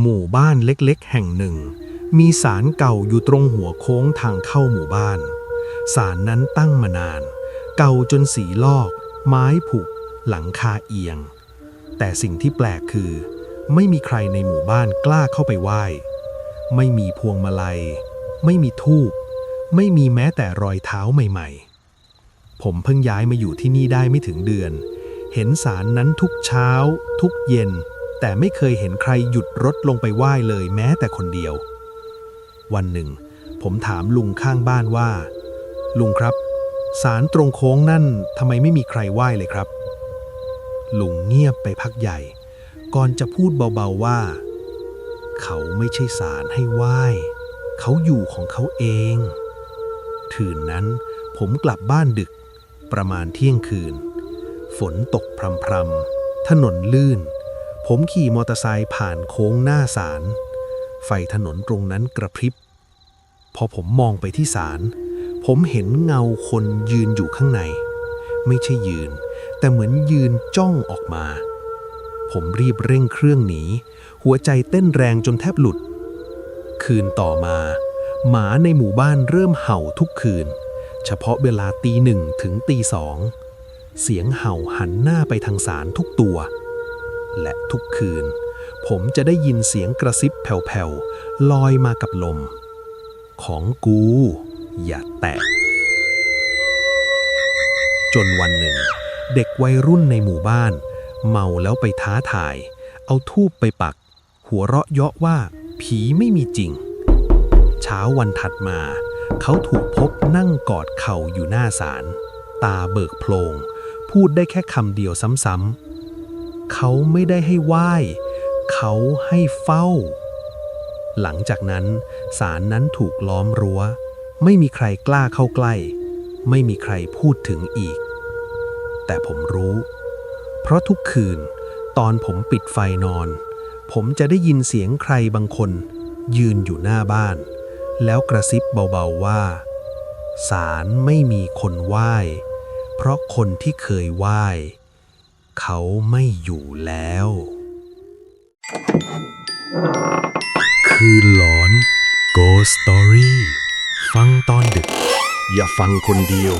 หมู่บ้านเล็กๆ แห่งหนึ่ง มีศาลเก่าอยู่ตรงหัวโค้งทางเข้าหมู่บ้าน ศาลนั้นตั้งมานาน เก่าจนสีลอก ไม้ผุหลังคาเอียง แต่สิ่งที่แปลกคือ ไม่มีใครในหมู่บ้านกล้าเข้าไปไหว้ ไม่มีพวงมาลัย ไม่มีทูบไม่มีแม้แต่รอยเท้าใหม่ ๆ ผมเพิ่งย้ายมาอยู่ที่นี่ได้ไม่ถึงเดือน เห็นศาลนั้นทุกเช้า ทุกเย็น แต่ไม่เคยเห็นใครหยุดรถลงไปไหว้เลยแม้แต่คนเดียว วันหนึ่ง ผมถามลุงข้างบ้านว่า ลุงครับศาลตรงโค้งนั่นทำไมไม่มีใครไหว้เลยครับ ลุงเงียบไปพักใหญ่ ก่อนจะพูดเบาๆว่า เขาไม่ใช่ศาลให้ไหว้ เขาอยู่ของเขาเองคืนนั้น ผมกลับบ้านดึก ประมาณเที่ยงคืน ฝนตกพรำๆถนนลื่น ผมขี่มอเตอร์ไซค์ผ่านโค้งหน้าศาล ไฟถนนตรงนั้นกระพริบ พอผมมองไปที่ศาล ผมเห็นเงาคนยืนอยู่ข้างใน ไม่ใช่ยืน แต่เหมือนยืนจ้องออกมา ผมรีบเร่งเครื่องหนี หัวใจเต้นแรงจนแทบหลุด คืนต่อมา หมาในหมู่บ้านเริ่มเห่าทุกคืน เฉพาะเวลาตีหนึ่งถึงตีสอง เสียงเห่าหันหน้าไปทางศาลทุกตัว และทุกคืน ผมจะได้ยินเสียงกระซิบแผ่วๆลอยมากับลม ของกู อย่าแตะ จนวันหนึ่ง เด็กวัยรุ่นในหมู่บ้าน เมาแล้วไปท้าทาย เอาทูบไปปัก หัวเราะเยาะว่า ผีไม่มีจริง เช้าวันถัดมา เขาถูกพบนั่งกอดเข่าอยู่หน้าศาลตาเบิกโพลงพูดได้แค่คำเดียวซ้ำๆ เขาไม่ได้ให้ไหว้ เขาให้เฝ้า หลังจากนั้นศาลนั้นถูกล้อมรั้ว ไม่มีใครกล้าเข้าใกล้ ไม่มีใครพูดถึงอีก แต่ผมรู้ เพราะทุกคืน ตอนผมปิดไฟนอน ผมจะได้ยินเสียงใครบางคน ยืนอยู่หน้าบ้าน แล้วกระซิบเบาๆว่าศาลไม่มีคนไหว้ เพราะคนที่เคยไหว้ เขาไม่อยู่แล้ว คือหลอน Ghost Story ฟังตอนดึก อย่าฟังคนเดียว